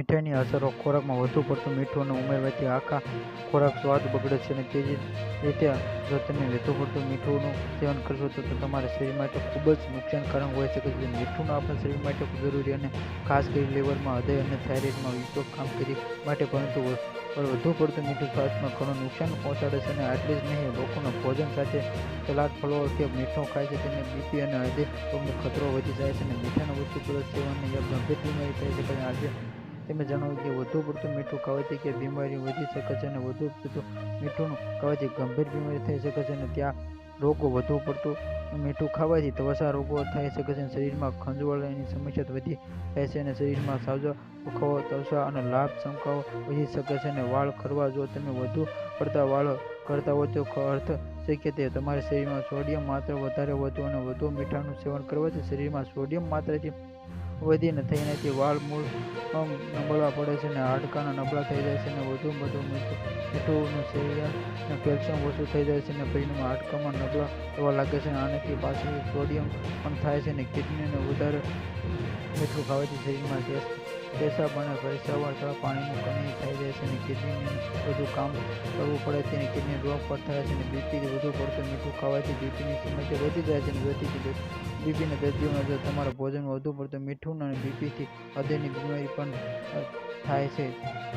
મીઠાઈની અસરો ખોરાકમાં વધુ પડતું મીઠું ઉમેરવાથી આખા ખોરાક સ્વાદ બગડે છે અને જ રીતે જો તમે વધુ પડતું મીઠુંનું સેવન કરશો તો તમારા શરીર માટે ખૂબ જ નુકસાનકારક હોઈ શકે છે. મીઠું આપણા શરીર માટે ખૂબ જરૂરી અને ખાસ કરી લેવલમાં હૃદય અને થાઇરોઇડમાં કામ કામગીરી માટે પરંતુ વ- વધુ પડતું મીઠું સ્વાસ્થ્યમાં ઘણું નુકસાન પહોંચાડે છે અને આટલી જ નહીં, લોકોના ભોજન સાથે સલાડ ફળો કે મીઠું ખાય છે તેને બીપી અને હૃદય રોગનો ખતરો વધી જાય છે અને મીઠાના વધુ પડતું સેવનને ગંભીર બીમારી થઈ શકે આજે તમે જણાવ્યું કે વધુ પડતું મીઠું ખાવાથી કે બીમારી વધી શકે છે અને વધુ પડતું મીઠું ખાવાથી ગંભીર બીમારી થઈ શકે છે અને ત્યાં રોગો વધુ પડતું મીઠું ખાવાથી ત્વચા રોગો થઈ શકે છે શરીરમાં ખંજવાળની સમસ્યા વધી જાય છે અને શરીરમાં સાજો દુખાવો, ત્વચા અને લાભ શંકાઓ વધી શકે છે અને વાળ ખરવા જો તમે વધુ પડતા વાળ કરતા હોય તો અર્થ શક્ય તે તમારા શરીરમાં સોડિયમ માત્ર વધારે વધુ અને વધુ મીઠાનું સેવન કરવાથી શરીરમાં સોડિયમ માત્રાથી વધીને થઈનાથી વાળ મૂળ નબળવા નબળા પડે છે અને હાડકાના નબળા થઈ જાય છે અને વધુ વધુ મીઠું મીઠુંનું શરીર કેલ્શિયમ ઓછું થઈ જાય છે અને પરિણામે હાડકામાં નબળા થવા લાગે છે આનાથી પાછળ સોડિયમ પણ થાય છે અને કિડનીને વધારે મીઠું ખાવાથી શરીરમાં ગેસ પેશાબ અને પરસેવા અથવા પાણીની કમી થઈ જાય છે અને કિડનીનું વધુ કામ કરવું પડે છે અને કિડની રોગ પણ થાય છે અને બીપી વધુ પડતું મીઠું ખાવાથી બીપીની સમસ્યા વધી જાય છે અને વધીથી બીપીના દર્દીઓમાં જો તમારા ભોજનમાં વધુ પડતું મીઠું અને બીપીથી હૃદયની બીમારી પણ થાય છે.